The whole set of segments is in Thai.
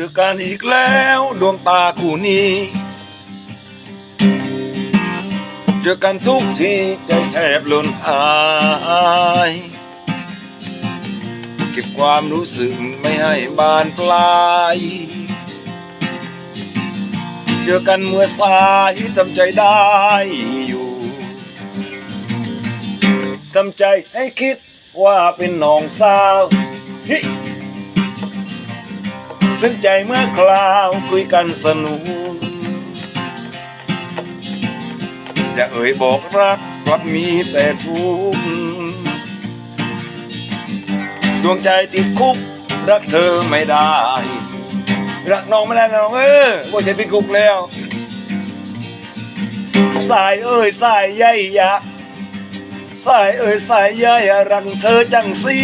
จอกันอีกแล้วดวงตาคู่นี้ เจอกันทุกทีใจแทบล่นหาย เก็บความรู้สึกไม่ให้บานปลาย เจอกันเมื่อสายทำใจได้อยู่ทำใจให้คิดว่าเป็นน้องสาวฮิ ซึ้งใจเมื่อคราวคุยกันสนุกจะเอ่ยบอกรักกลับมีแต่ทุกข์ดวงใจติดคุก รักเธอไม่ได้ รักน้องไม่ได้นะน้องเออว่าจะติดคุกแล้วสายเอ้ยสายใยยะสายเอ้ยสายใยรังเธอจังเสี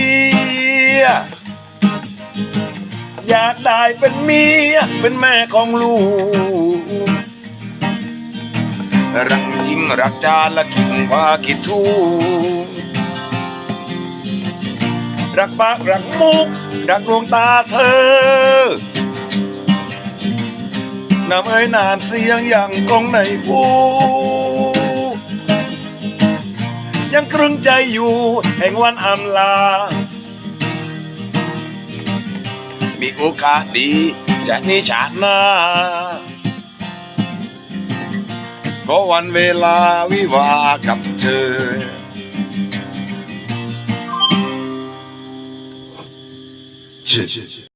ย อยากได้เป็นเมีย เป็นแม่ของลูก รักจริงรักจานละกิ่งว่าคิดทูรักปากรักมุก รักดวงตาเธอ น้ำเอ้ยนามเสียงยังกองในผู้ยังตรึงใจอยู่แห่งวันอำลา มีโอกาสดีจากนี้ชาติหน้าเพราะวันเวลาวิวากับเธอ是